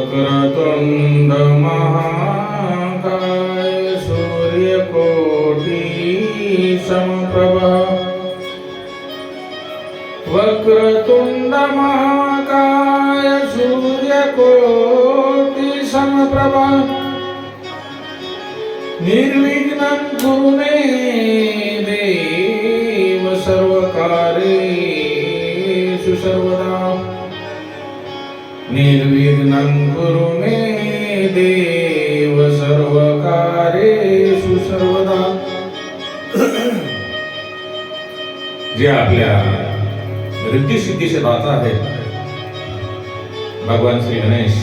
વક્રતુંડ મહાકાય સૂર્યકોટિ સમપ્રભ વક્રતુંડ મહાકાય સૂર્યકોટિ સમપ્રભ નિર્વિઘ્ન ગુરુને सर्वकार्येषु सर्वदा निर्विघ्नं कुरु मे देव सर्वकार्येषु सर्वदा जे आपल्या रिद्धिसिद्धीचे दाता आहेत भगवान श्री गणेश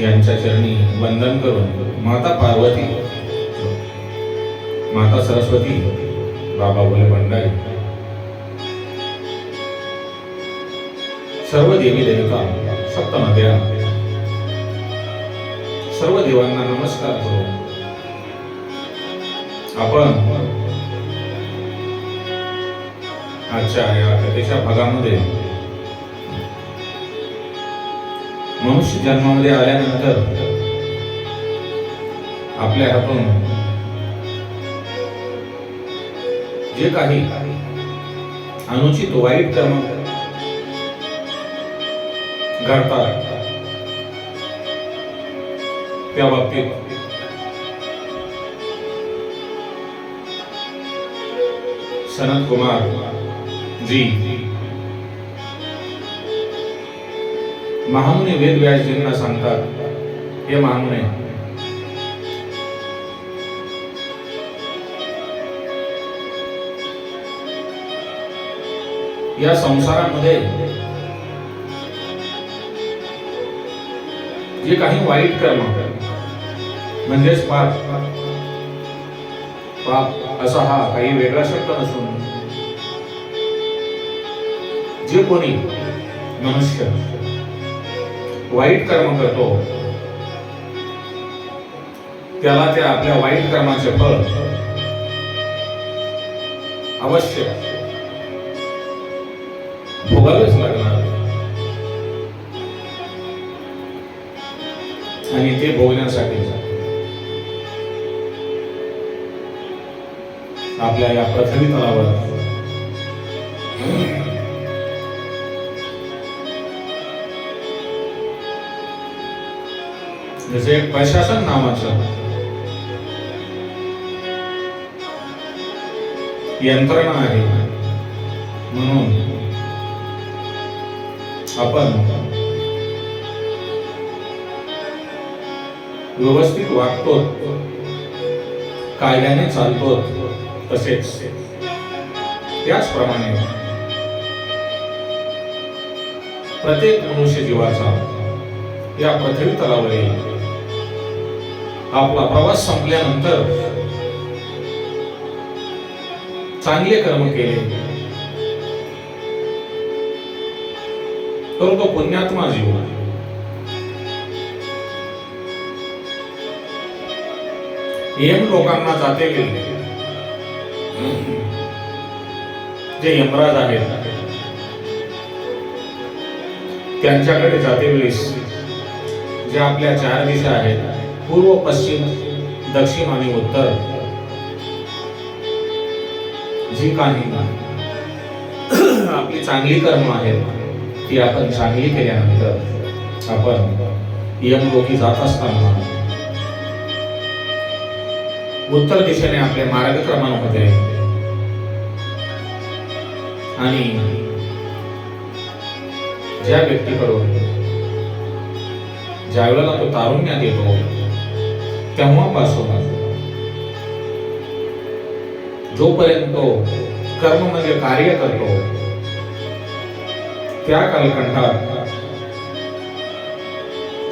यांच्या चरणी वंदन करून माता पार्वती माता सरस्वती बाबा भोले भंडारी सर्व देवी देवता सप्त नद्या सर्व देवांना नमस्कार करू. आपण आजच्या या कथेच्या भागामध्ये मनुष्य जन्मामध्ये आल्यानंतर आपल्या हातून जे काही अनुचित वाईट कर्म घडतात त्या बाबतीत सनत कुमार जी महामुने वेद व्यासजींना सांगतात हे महामुने या संसारामध्ये जे काही वाईट कर्म म्हणजेच पाप पाप असा हा काही वेगळा शब्द नसून जे कोणी मनुष्य वाईट कर्म करतो त्याला त्या आपल्या वाईट कर्माचे फळ अवश्य भोगावेच लागणार. आणि ते भोगण्यासाठी आपल्या या पृथ्वी तलावर जसे एक प्रशासन नावाचं. यंत्रणा आहे. म्हणून आपण व्यवस्थित वागतो कायद्याने चालतो तसेच त्याचप्रमाणे प्रत्येक मनुष्य जीवाचा या पृथ्वी तलावरील आपला प्रवास संपल्यानंतर चांगले कर्म केले तर तो पुण्यात्मा जीव यम लोकांना जाते गेले जे यमराज आहेत त्यांच्याकडे जाते वेळेस जे आपल्या चार दिशा आहेत पूर्व पश्चिम दक्षिण आणि उत्तर. जी काही आपली चांगली कर्म आहेत. ती आपण चांगली केल्यानंतर आपण यमलोकी जात असताना उत्तर दिशेने आपले मार्गक्रमणामध्ये आणि ज्या व्यक्तीकडून ज्या वेळेला तो तारुण्यात येतो तेव्हापासून जोपर्यंत तो कर्म म्हणजे कार्य करतो त्या कालखंडात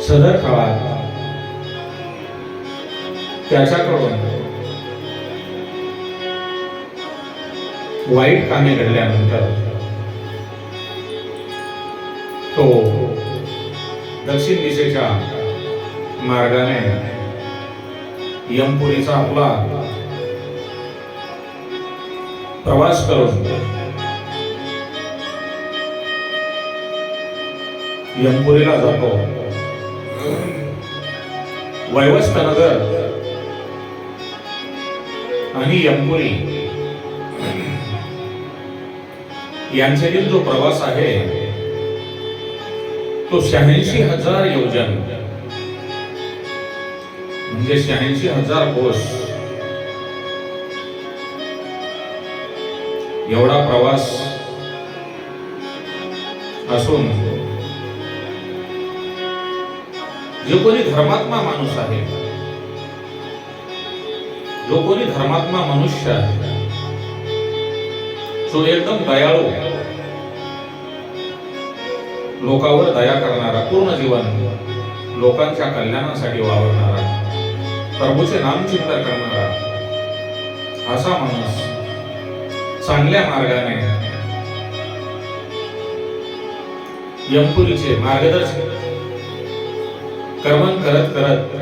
सदर काळात त्याच्याकडून वाईट कामे घडल्यानंतर तो दक्षिण दिशेच्या मार्गाने यमपुरीचा आपला प्रवास करून यमपुरीला जातो. वैवस्त नगर आणि यमपुरी यांच्यातील जो प्रवास आहे तो शहाऐंशी हजार योजन. म्हणजे शहाऐंशी हजार कोष एवढा प्रवास असून जो कोणी धर्मात्मा माणूस आहे जो कोणी धर्मात्मा मनुष्य आहे तो एकदम दयाळू लोकांवर दया करणारा पूर्ण जीवन लोकांच्या कल्याणासाठी वावरणारा प्रभूचे नामचिंतन करणारा असा माणूस चांगल्या मार्गाने यमपुरीचे मार्गदर्शक कर्मन करत करत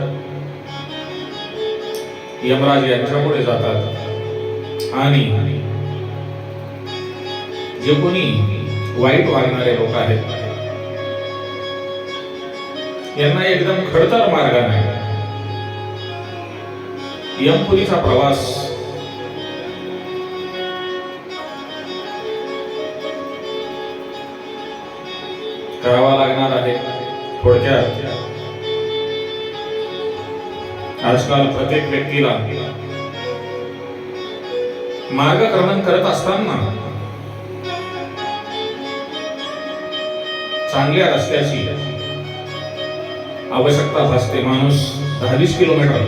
यमराज यांच्या पुढे जातात. आणि जे कोणी वाईट वागणारे लोक आहेत यांना एकदम खडतर मार्गाने यमपुरीचा प्रवास करावा लागणार आहे थोडक्यात. आजकाल प्रत्येक व्यक्तीला मार्गक्रमण करत असताना चांगल्या रस्त्याची आवश्यकता भासते. माणूस दहा वीस किलोमीटर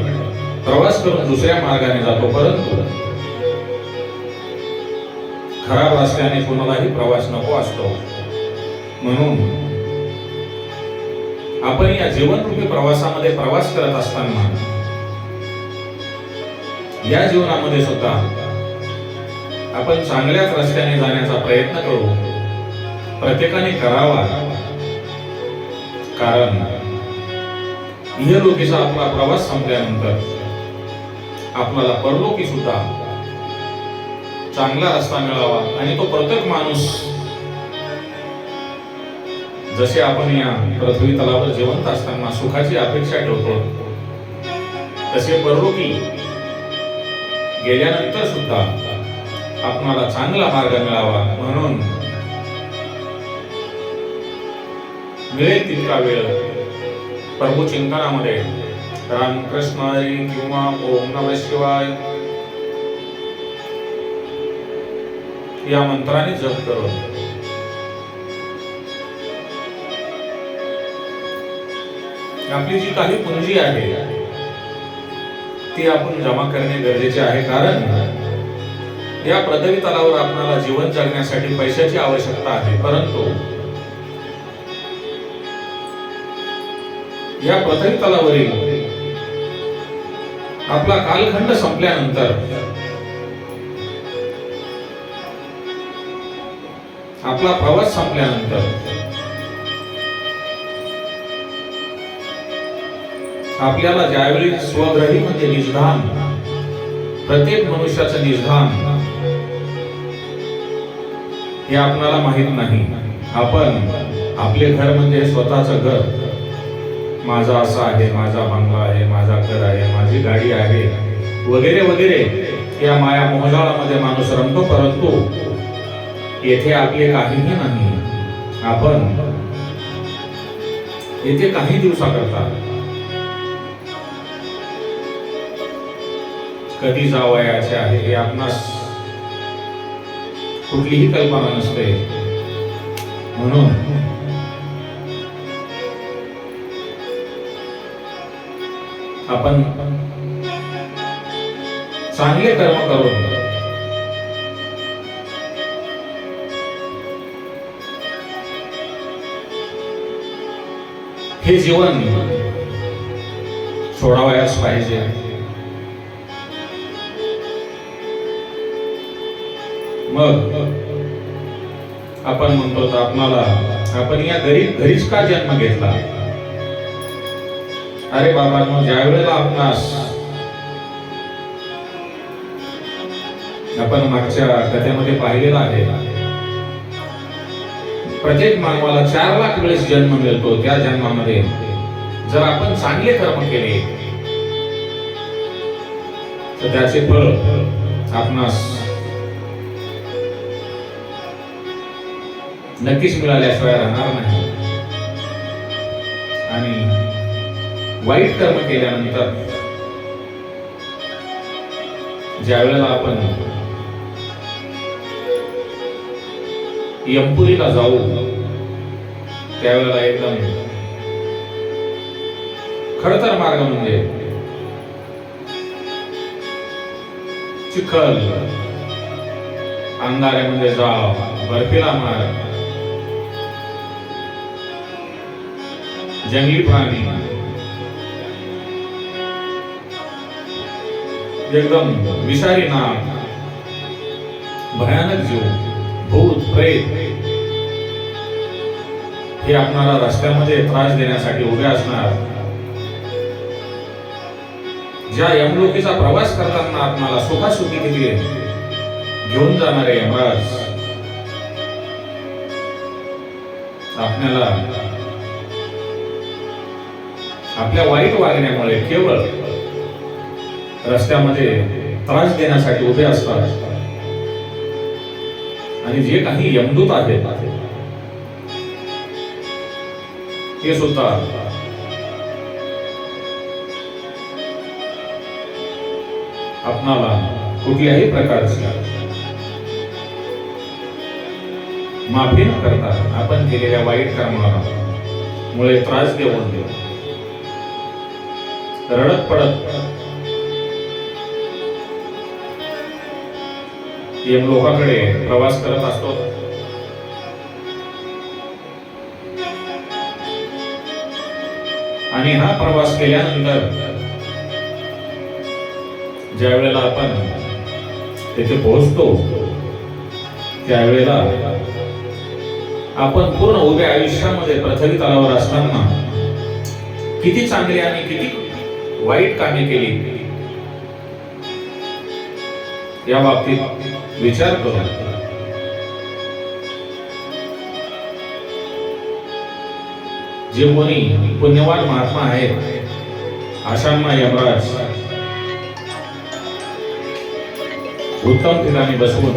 प्रवास करून दुसऱ्या मार्गाने जातो परंतु खराब रस्त्याने कोणालाही प्रवास नको असतो. म्हणून आपण या जीवनरूपी प्रवासामध्ये प्रवास करत असताना या जीवनामध्ये सुद्धा आपण चांगल्याच रस्त्याने जाण्याचा प्रयत्न करू. प्रत्येकाने करावा. कारण इहलोकीचा आपला प्रवास संपल्यानंतर आपल्याला परलोकी सुद्धा चांगला रस्ता मिळावा आणि तो प्रत्येक माणूस जसे आपण या पृथ्वी तलावर जिवंत असताना सुखाची अपेक्षा ठेवतो तसे परलोकी गेल्यानंतर सुद्धा आपणाला चांगला मार्ग मिळावा म्हणून मिळेल तितका वेळ. प्रभू चिंतनामध्ये रामकृष्ण किंवा ओम नम शिवाय या मंत्राने जप करत आपली जी काही पुंजी आहे ती आपण जमा करणे गरजेचे आहे. कारण या पृथ्वी तलावर आपल्याला जीवन जगण्यासाठी पैशाची आवश्यकता आहे. परंतु या पृथ्वी तलावरील आपला कालखंड संपल्यानंतर आपला प्रवास संपल्यानंतर आपल्याला ज्यावेळी स्वग्रही म्हणजे निजधान प्रत्येक मनुष्याचं निजधान हे आपणाला माहीत नाही. आपण आपले घर म्हणजे स्वतःचं घर. माझा असा आहे माझा बंगला आहे माझा घर आहे माझी गाडी आहे वगैरे वगैरे. या माया मोहजाळामध्ये माणूस रमतो परंतु येथे आपले काहीही नाही. आपण येथे काही दिवसाकरता कधी जावयाचे आहे हे आपणास कुठलीही कल्पना नसते. म्हणून आपण चांगले कर्म करून हे जीवन सोडावयास पाहिजे. मग आपण म्हणतो आपणाला आपण या घरी घरीच का जन्म घेतला? अरे बाबांनो ज्या वेळेला आपणास आपण मागच्या कथेमध्ये पाहिलेला आहे प्रत्येक मानवाला चार लाख वेळेस जन्म मिळतो त्या जन्मामध्ये. जर आपण चांगले कर्म केले तर त्याचे फळ आपणास नक्कीच मिळाल्याशिवाय राहणार नाही. आणि वाईट कर्म केल्यानंतर ज्या वेळेला आपण यमपुरीला जाऊ त्यावेळेला एकदम खडतर मार्ग म्हणजे चिखल अंधाऱ्यामध्ये जा बर्फीला मार्ग जंगली प्राणी. एकदम विषारी नाग. भयानक जीव. भूत प्रेत. हे आपणाला रस्त्यामध्ये त्रास देण्यासाठी उभे असणार. ज्या यमलोकीचा प्रवास करताना आपणाला सुखासुखी दिली घेऊन जाणारे यमराज. आपल्याला आपल्या वाईट वागण्यामुळे केवळ रस्त्यामध्ये त्रास देण्यासाठी उभे असतात. आणि जे काही यमदूत आहेत ते सुद्धा आपणाला कुठल्याही प्रकारच्या माफी न करता आपण केलेल्या वाईट कर्माला मुळे त्रास देऊन देऊ रडत पडत. यम लोकांकडे प्रवास करत असतो. आणि हा प्रवास केल्यानंतर ज्या वेळेला आपण तिथे पोहोचतो त्यावेळेला आपण पूर्ण उभ्या आयुष्यामध्ये पृथ्वी तलावर असताना किती चांगली आणि किती वाईट कामे केली. या बाबतीत विचार करू. जे कोणी पुण्यवान महात्मा आहेत अशांना यमराज उत्तम ठिकाणी बसवून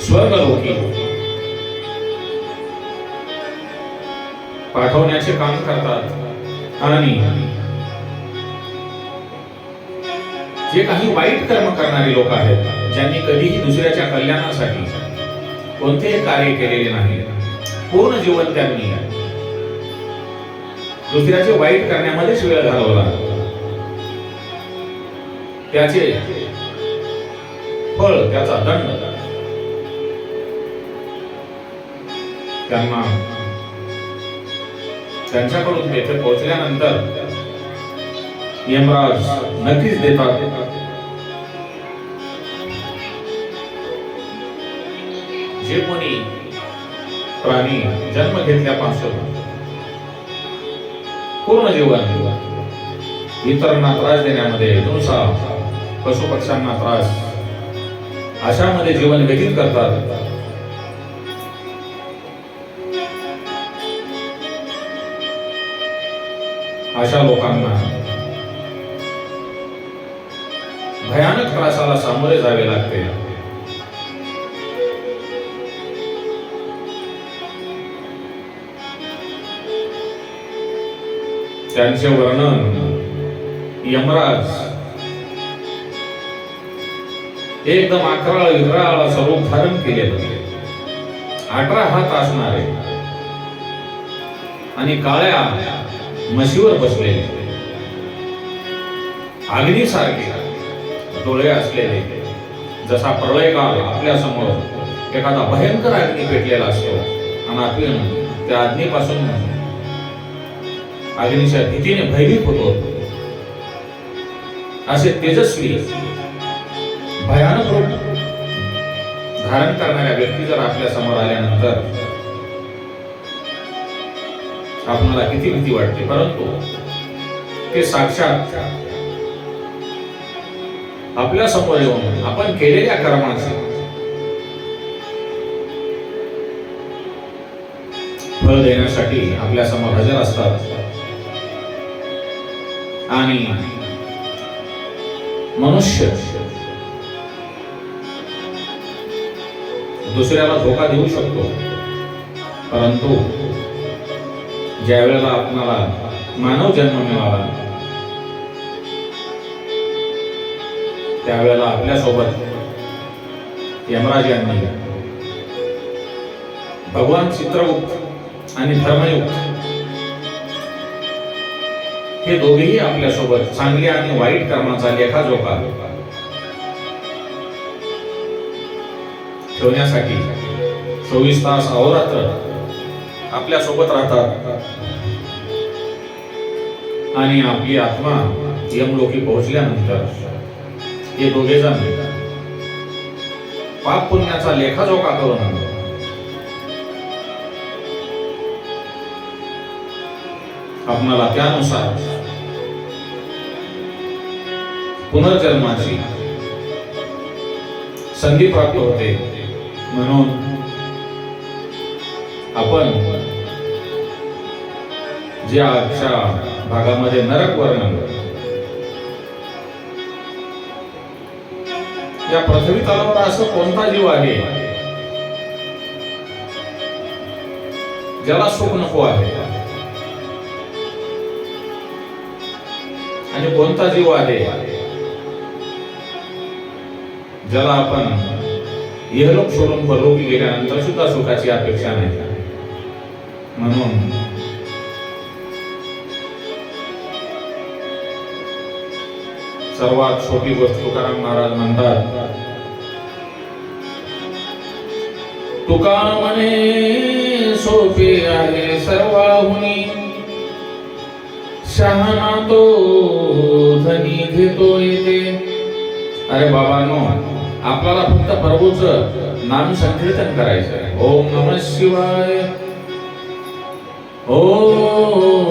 स्वर्गलोकी पाठवण्याचे काम करतात. आणि जे काही वाईट कर्म करणारे लोक आहेत ज्यांनी कधीही दुसऱ्याच्या कल्याणासाठी कोणतेही कार्य केलेले नाही पूर्ण जीवन त्यांनी दुसऱ्याचे वाईट करण्यामध्येच वेळ घालवला. त्याचे फळ त्याचा दंड. त्यांना त्यांच्याकडून तेथे पोहोचल्यानंतर यमराज नक्कीच देतात. जे कोणी प्राणी जन्म घेतल्यापासून पूर्ण जीवन इतरांना त्रास देण्यामध्ये हिंसा पशुपक्ष्यांना त्रास अशामध्ये जीवन व्यतीत करतात अशा लोकांना भयानक त्रासाला सामोरे जावे लागते. त्यांचे वर्णन यमराज एकदम अकराळ विराळ स्वरूप धारण केलेलं अठरा हात असणारे आणि काळ्या म्हशीवर बसलेले अग्निसारखे डोळे असलेले जसा प्रलय काळ आपल्यासमोर एखादा भयंकर अग्नी पेटलेला असतो. आणि आपण त्या अग्नीपासून अग्नीच्या भीतीने भयभीत होतो. असे तेजस्वी भयानक रूप धारण करणाऱ्या व्यक्ती जर आपल्यासमोर आल्यानंतर आपणाला किती भीती वाटते? परंतु ते साक्षात आपल्यासमोर येऊन आपण केलेल्या कर्माचे फळ देण्यासाठी आपल्यासमोर हजर असतात. आणि मनुष्य दुसऱ्याला धोका देऊ शकतो. परंतु ज्या वेळेला आपणाला मानव जन्म मिळाला त्यावेळेला आपल्यासोबत यमराज यांनी भगवान चित्रगुप्त आणि धर्मयुक्त हे दोघेही आपल्यासोबत चांगल्या आणि वाईट कर्माचा लेखाजोखा ठेवण्यासाठी चोवीस तास अहोरात्र आपल्यासोबत राहतात. आणि आपली आत्मा यमलोकी पोहोचल्यानंतर हे दोघे जण पाप पुण्याचा लेखाजोखा करून आपणाला त्यानुसार पुनर्जन्माची संधी प्राप्त होते म्हणून आपण जे आजच्या भागामध्ये नरक वर्णन या पृथ्वी तलावर असं कोणता जीव आहे? ज्याला सुख नको आहे. आणि कोणता जीव आहे? ज्याला आपण इहलोक सोडून परलोकी गेल्यानंतर सुद्धा सुखाची अपेक्षा नाही. म्हणून. सर्वात सोपी गोष्ट तुकाराम महाराज म्हणतात तुका म्हणे सोपी आहे सर्वाहुनी शहाणा तो धनी घेतो येते. अरे बाबांनो आपल्याला फक्त प्रभूच नाम संकीर्तन करायचं ओम नम शिवाय. ओम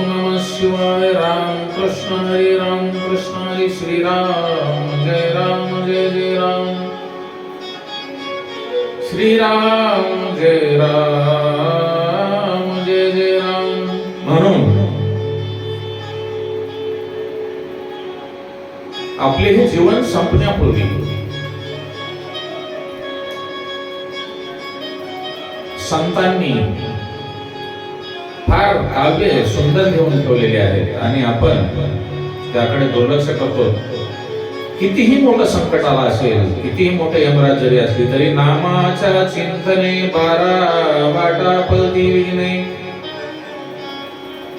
नम शिवाय राम कृष्ण हरे राम कृष्ण हरे श्री जय राम जय जय राम. आपले हे जीवन संपण्यापूर्वी संतांनी फार काव्य सुंदर घेऊन ठेवलेले आहेत. आणि आपण त्याकडे दुर्लक्ष करतो. कितीही मोठं संकट आला असेल कितीही मोठं यमराज जरी असली तरी नामाच्या चिंतने बारा वाटा पदिने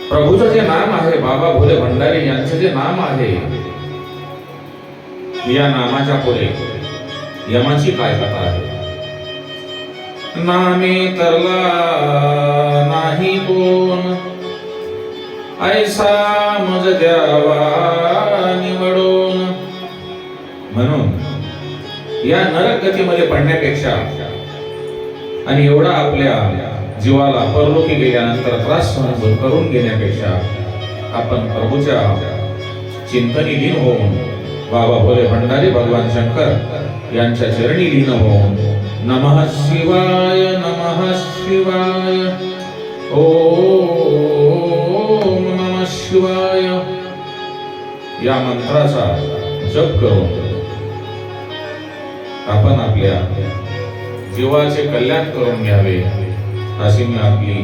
प्रभूचं जे नाम आहे बाबा भोले भंडारी यांचं जे नाम आहे या नामाच्या पुढे यमाची काय कथा आहे? नामे तरला नाही कोण. ऐसा मज द्यावा निवडून. म्हणून या नरक गतीमध्ये पडण्यापेक्षा आणि एवढा आपल्या जीवाला परलोकी गेल्यानंतर त्रास सहन करून घेण्यापेक्षा आपण प्रभूच्या चिंतनी लीन होऊन बाबा भोले भंडारी भगवान शंकर यांच्या चरणी लीन होऊन नमः शिवाय नमः शिवाय। ओम नमः शिवाय। या मंत्राचा जप करून आपण आपल्या जीवाचे कल्याण करून घ्यावे अशी मी आपली